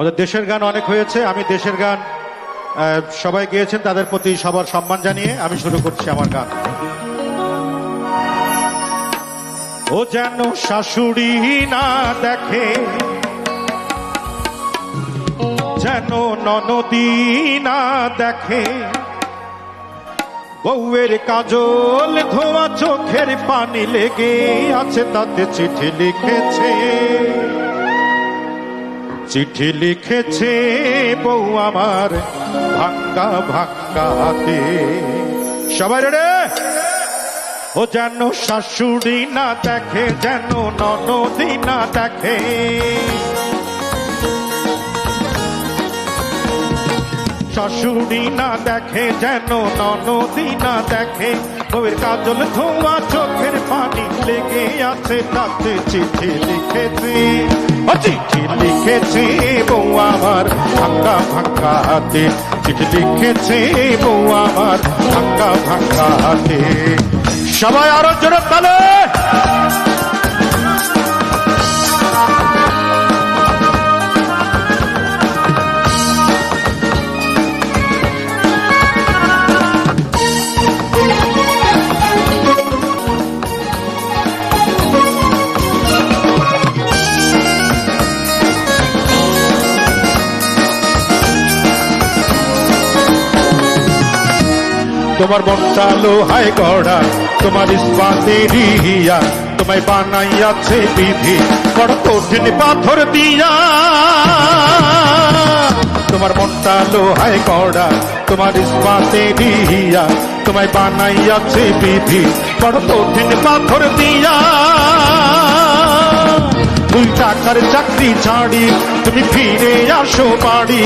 ওদের দেশের গান অনেক হয়েছে। আমি দেশের গান সবাই গেয়েছেন, তাদের প্রতি সবার সম্মান জানিয়ে আমি শুরু করছি আমার গান। ও যেন শাশুড়ি না দেখে, যেন ননদি না দেখে, বউয়ের কাজল ধোয়া চোখের পানি লেগে আছে, তাতে চিঠি লিখেছে। চিঠি লিখেছে বউ আমার ভাঙ্গা ভাঙ্গা হাতে। সবাই রে ও যেন শাশুড়ি না দেখে, যেন ননদি না দেখে। শাশুড়ি না দেখে, যেন ননদি না দেখে। বউয়ের কাজল ধোয়া চোখের পানি লেগে আছে, তাতে চিঠি লিখেছে। চিঠি লিখেছে, বউ আমার ভাঙ্গা ভাঙ্গা হাতে। চিঠি লিখেছে, বউ আমার ভাঙ্গা ভাঙ্গা হাতে। সবাই আরও জোরে তালে তোমার মনটা লোহায় গড়া, তোমার ইস্পাতে রিয়া তোমায় বানাইয়াছে বিধি, বড় কঠিন পাথর দিয়া। তোমার মনটা লোহায় গড়া, তোমার ইস্পাতে রিয়া তোমায় বানাইয়াছে বিধি, বড় কঠিন পাথর দিয়া। দুই টাকার চাকরি ছাড়ি, তুমি ফিরে আসো বাড়ি।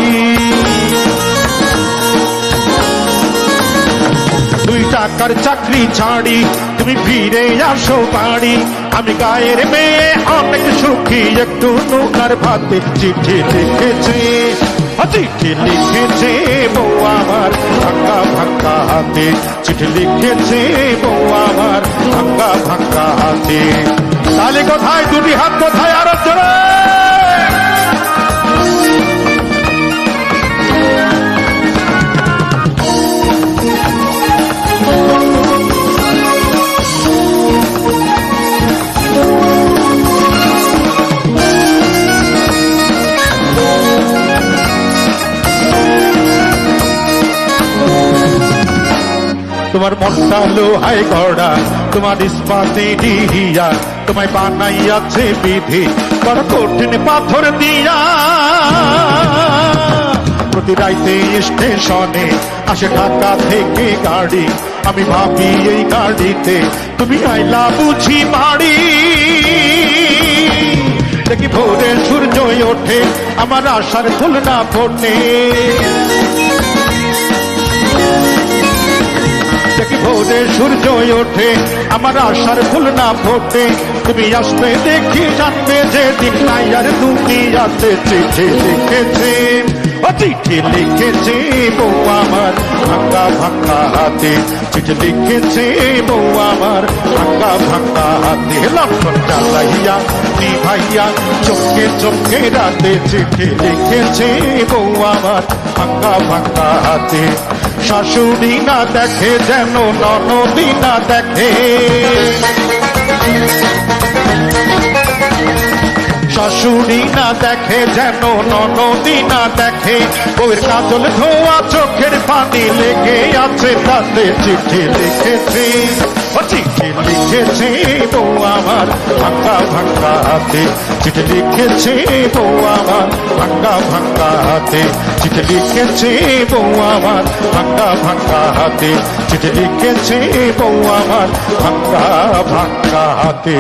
টাকার চাকরি ছাড়ি, তুমি ফিরে আসো বাড়ি। আমি গায়ের মেয়ে, অনেক সুখী, একটু নৌকার ভাতে চিঠি লিখেছে। চিঠি লিখেছে, বউ আমার ভাঙ্গা ভাঙ্গা হাতে। চিঠি লিখেছে, বউ আমার ভাঙ্গা ভাঙ্গা হাতে। তাহলে কোথায় দুটি হাত, কোথায় আরও জোরে? তোমার মনটা লোহায় গড়া, তোমার ইস্পাতে ডিহিয়া, তোমায় বানাইয়াছে বিধি, বড় কঠিন পাথর দিয়া। প্রতি রাইতে স্টেশনে আসে ঢাকা থেকে গাড়ি, আমি ভাবি এই গাড়িতে তুমি আইলা বুঝি বাড়ি। দেখি ভোরে সূর্য ওঠে, আমার আশার ফুল না ফোটে। ভোরে সূর্য ওঠে, আমার আশার ফুল না ফোটে। তুমি আসবে দেখি, জানবে যে দিন নাই আর দুনিয়াতে চিঠি লিখেছে চিঠি লিখেছে, বউ আমার ভাঙ্গা ভাঙ্গা হাতে। চিঠি লিখেছে, বউ আমার ভাঙ্গা ভাঙ্গা হাতে। লক্ষণ জ্বালাইয়া ভাইয়া চোখে চোখে রাতে চিঠি লিখেছে, বউ আমার ভাঙ্গা ভাঙ্গা হাতে। শাশুড়ি না দেখে যেন ননদি না দেখে। শাশুড়ি না দেখে, যেন ননদি না দেখে। বউয়ের কাজল ধোয়া চোখের পানি লেগে আছে, তাতে চিঠি লিখেছে। চিঠি লিখেছে বউ আমার ভাঙ্গা ভাঙ্গা হাতে। চিঠি লিখেছে বউ আমার ভাঙ্গা ভাঙ্গা হাতে। চিঠি লিখেছে বউ আমার ভাঙ্গা ভাঙ্গা হাতে। চিঠি লিখেছে বউ আমার ভাঙ্গা ভাঙ্গা হাতে।